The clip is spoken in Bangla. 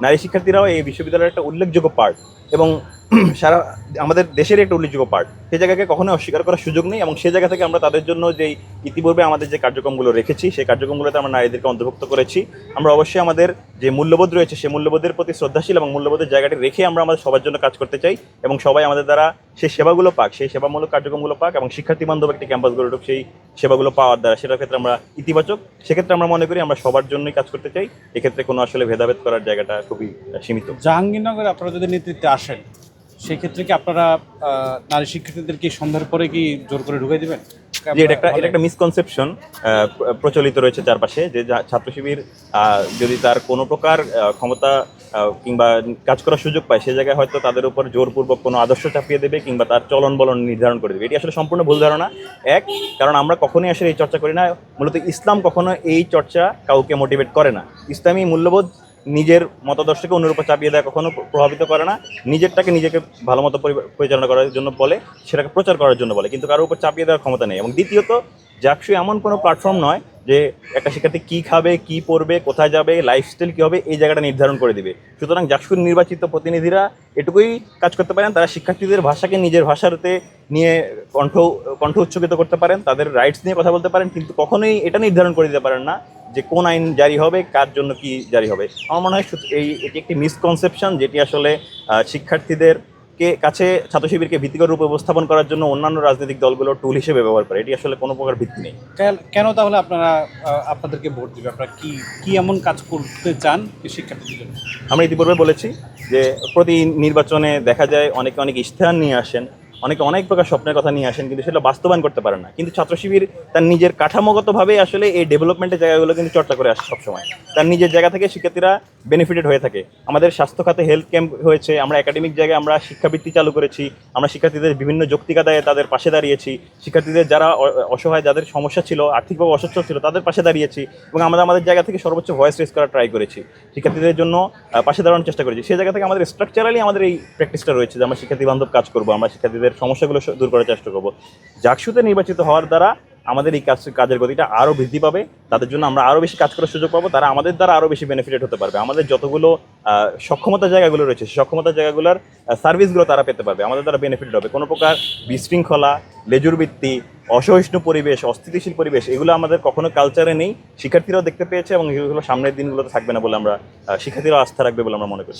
নারী শিক্ষার্থীরাও এই বিশ্ববিদ্যালয়ের একটা উল্লেখযোগ্য পার্ট এবং সারা আমাদের দেশের একটা উল্লেখযোগ্য পার্ট সেই জায়গাকে কখনো অস্বীকার করার সুযোগ নেই এবং সেই জায়গা থেকে আমরা তাদের জন্য যেই ইতিপূর্বে আমাদের যে কার্যক্রমগুলো রেখেছি, সেই কার্যক্রমগুলোতে আমরা নারীদেরকে অন্তর্ভুক্ত করেছি। আমরা অবশ্যই আমাদের যে মূল্যবোধ রয়েছে, সেই মূল্যবোধের প্রতি শ্রদ্ধাশীল এবং মূল্যবোধের জায়গাটি রেখে আমরা আমাদের সবার জন্য কাজ করতে চাই এবং সবাই আমাদের দ্বারা সেই সেবাগুলো পাক, সেই সেবামূলক কার্যক্রমগুলো পাক এবং শিক্ষার্থী বান্ধব একটি ক্যাম্পাস গড়ে উঠুক সেই সেবাগুলো পাওয়ার দ্বারা। সেটার ক্ষেত্রে আমরা ইতিবাচক, সেক্ষেত্রে আমরা মনে করি আমরা সবার জন্যই কাজ করতে চাই। এক্ষেত্রে কোনো আসলে ভেদাভেদ করার জায়গাটা খুবই সীমিত। জাহাঙ্গীরনগরে আপনারা যদি নেতৃত্বে আসেন সেই ক্ষেত্রে কি আপনারা নারী শিক্ষার্থীদেরকে সন্ধ্যার পরে কি জোর করে ঢুকে দিবেন? যে এটা একটা এটা একটা মিসকনসেপশন প্রচলিত রয়েছে চারপাশে, যা- ছাত্র শিবির যদি তার কোনো প্রকার ক্ষমতা কিংবা কাজ করার সুযোগ পায়, সে জায়গায় হয়তো তাদের উপর জোরপূর্বক কোনো আদর্শ চাপিয়ে দেবে, কিংবা তার চলন বলন নির্ধারণ করে দেবে। এটি আসলে সম্পূর্ণ ভুল ধারণা। এক, কারণ আমরা কখনোই আসলে এই চর্চা করি না। মূলত ইসলাম কখনো এই চর্চা কাউকে মোটিভেট করে না। ইসলামী মূল্যবোধ নিজের মতাদর্শকে অন্যের উপর চাপিয়ে দেওয়া কখনো প্রভাবিত করে না। নিজেরটাকে নিজেকে ভালো মতো পরি- পরিচালনা করার জন্য বলে, সেটাকে প্রচার করার জন্য বলে, কিন্তু কারোর উপর চাপিয়ে দেওয়ার ক্ষমতা নেই। এবং দ্বিতীয়ত, জাকসু এমন কোনো প্ল্যাটফর্ম নয় যে একটা শিক্ষার্থী কী খাবে, কী পড়বে, কোথায় যাবে লাইফস্টাইল কী হবে, এই জায়গাটা নির্ধারণ করে দিবে। সুতরাং জাকসুর নির্বাচিত প্রতিনিধিরা এটুকুই কাজ করতে পারেন। তারা শিক্ষার্থীদের ভাষাকে নিজের ভাষাতে নিয়ে কণ্ঠ কণ্ঠ উচ্চকিত করতে পারেন, তাদের রাইটস নিয়ে কথা বলতে পারেন, কিন্তু কখনোই এটা নির্ধারণ করে দিতে পারেন না যে কোন আইন জারি হবে কার জন্য কি জারি হবে। আমার মনে হয় এই এটি একটি মিসকনসেপশন যেটি আসলে শিক্ষার্থীদের কে কাছে ছাত্র শিবিরকে ভিত্তিকর রূপে উপস্থাপন করার জন্য অন্যান্য রাজনৈতিক দলগুলো টুল হিসেবে ব্যবহার করে। এটি আসলে কোনো প্রকার ভিত্তি নেই। কেন- কেন তাহলে আপনারা আপনাদেরকে ভোট দিবে? আপনারা কি কি এমন কাজ করতে চান শিক্ষার্থীদের জন্য? আমরা ইতিপূর্বে বলেছি যে প্রতি নির্বাচনে দেখা যায় অনেকে অনেক ইশতেহার নিয়ে আসেন। অনেকে অনেক প্রকার স্বপ্নের কথা নিয়ে আসেন, কিন্তু সেটা বাস্তবায়ন করতে পারেন না। কিন্তু ছাত্র শিবির তার নিজের কাঠামোগতভাবে আসলে এই ডেভেলপমেন্টের জায়গাগুলো কিন্তু চর্চা করে আসে সবসময়। তার নিজের জায়গা থেকে শিক্ষার্থীরা বেনিফিটেড হয়ে থাকে। আমাদের স্বাস্থ্য খাতে হেলথ ক্যাম্প হয়েছে, আমরা একাডেমিক জায়গায় আমরা শিক্ষাবৃত্তি চালু করেছি, আমরা শিক্ষার্থীদের বিভিন্ন যৌক্তিক আদায়ে তাদের পাশে দাঁড়িয়েছি, শিক্ষার্থীদের যারা অসহায়, যাদের সমস্যা ছিল, আর্থিকভাবে অসচ্ছল ছিল, তাদের পাশে দাঁড়িয়েছি এবং আমরা আমাদের জায়গা থেকে সর্বোচ্চ ভয়েস রেস করার ট্রাই করেছি। শিক্ষার্থীদের জন্য পাশে দাঁড়ানোর চেষ্টা করেছি। সেই জায়গা থেকে আমাদের স্ট্রাকচারালি আমাদের এই প্র্যাকটিসটা রয়েছে যে আমরা শিক্ষার্থী বান্ধব কাজ করব, আমরা শিক্ষার্থীদের সমস্যাগুলো দূর করার চেষ্টা করব। জাকসুতে নির্বাচিত হওয়ার দ্বারা আমাদের এই কাজ কাজের গতিটা আরও বৃদ্ধি পাবে। তাদের জন্য আমরা আরও বেশি কাজ করার সুযোগ পাবো। তারা আমাদের দ্বারা আরও বেশি বেনিফিটেড হতে পারবে। আমাদের যতগুলো সক্ষমতা জায়গাগুলো রয়েছে সক্ষমতার জায়গাগুলোর সার্ভিসগুলো তারা পেতে পারবে। আমাদের দ্বারা বেনিফিট হবে। কোনো প্রকার বিশৃঙ্খলা, লেজুর ভিত্তি অসহিষ্ণু পরিবেশ, অস্থিতিশীল পরিবেশ, এগুলো আমাদের কখনো কালচারে নেই। শিক্ষার্থীরাও দেখতে পেয়েছে এবং এগুলো সামনের দিনগুলোতে থাকবে না বলে আমরা শিক্ষার্থীরাও আস্থা রাখবে বলে আমরা মনে করি।